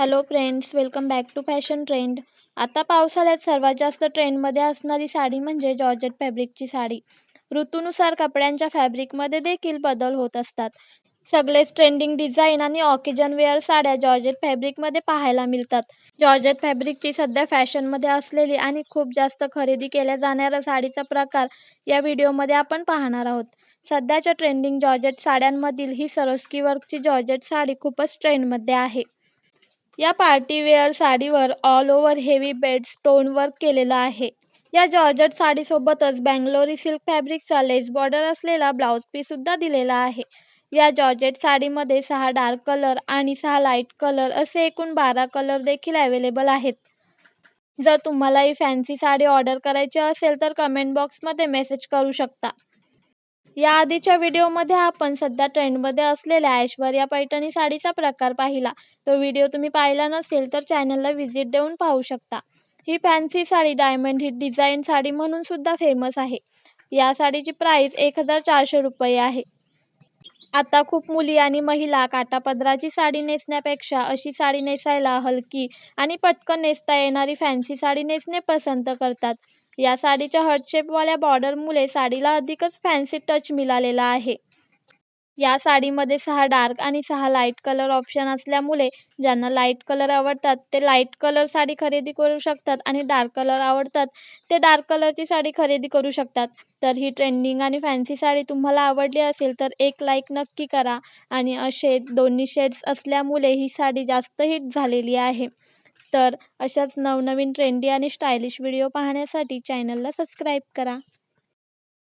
Hello friends welcome back to fashion trend आता पावसाळ्यात सर्वात जास्त ट्रेंडमध्ये असणारी साडी म्हणजे जॉर्जेट फॅब्रिकची साडी. ऋतूनुसार कपड्यांच्या फॅब्रिकमध्ये देखील बदल होत असतात. सगळेच ट्रेंडिंग डिझाईन आणि ऑकेजन वेअर साड्या जॉर्जेट फॅब्रिकमध्ये पाहायला मिळतात. जॉर्जेट फॅब्रिकची सध्या फॅशनमध्ये असलेली आणि खूप जास्त खरेदी केल्या जाणाऱ्या साडीचा प्रकार या व्हिडिओमध्ये आपण पाहणार आहोत. सध्याच्या ट्रेंडिंग जॉर्जेट साड्यांमधील ही सरोस्की वर्कची जॉर्जेट साडी खूपच ट्रेंडमध्ये आहे. या पार्टीवेअर साडीवर all over heavy bead stone work केलेलं आहे. या जॉर्जट साडीसोबतच बँगलोरी सिल्क फॅब्रिकचा लेस बॉर्डर असलेला ब्लाऊज पीससुद्धा दिलेला आहे. या जॉर्जेट साडीमध्ये सहा डार्क कलर आणि सहा लाइट कलर असे एकूण बारा कलर देखील अवेलेबल आहेत. जर तुम्हाला ही फॅन्सी साडी ऑर्डर करायची असेल तर कमेंट बॉक्समध्ये मेसेज करू शकता. या आधीच्या व्हिडिओमध्ये आपण सध्या ट्रेंडमध्ये असलेल्या ऐश्वर्या पैठणी साडीचा प्रकार पाहिला. तो व्हिडिओ तुम्ही पाहिला नसेल तर चॅनलला व्हिजिट देऊन पाहू शकता. ही fancy sari diamond hit design sari म्हणून सुद्धा फेमस आहे. या साडीची प्राईस एक हजार चारशे रुपये आहे. आता खूप मुली आणि महिला काटापदराची साडी नेसण्यापेक्षा अशी साडी नेसायला हलकी आणि पटकन नेसता येणारी फॅन्सी साडी नेसणे पसंत करतात. या साडीच्या हर्टशेपवाल्या बॉर्डरमुळे साडीला अधिकच फॅन्सी टच मिळालेला आहे. या साडीमध्ये सहा डार्क आणि सहा लाइट कलर ऑप्शन असल्यामुळे ज्यांना लाइट कलर आवडतात ते लाइट कलर साडी खरेदी करू शकतात आणि डार्क कलर आवडतात ते डार्क कलरची साडी खरेदी करू शकतात. तर ही ट्रेंडिंग आणि फॅन्सी साडी तुम्हाला आवडली असेल तर एक लाईक नक्की करा आणि असे दोन्ही शेड्स असल्यामुळे ही साडी जास्त हिट झालेली आहे. तर अशाच नवनवीन ट्रेंडी आणि स्टायलिश व्हिडिओ पाहण्यासाठी चॅनलला सबस्क्राईब करा.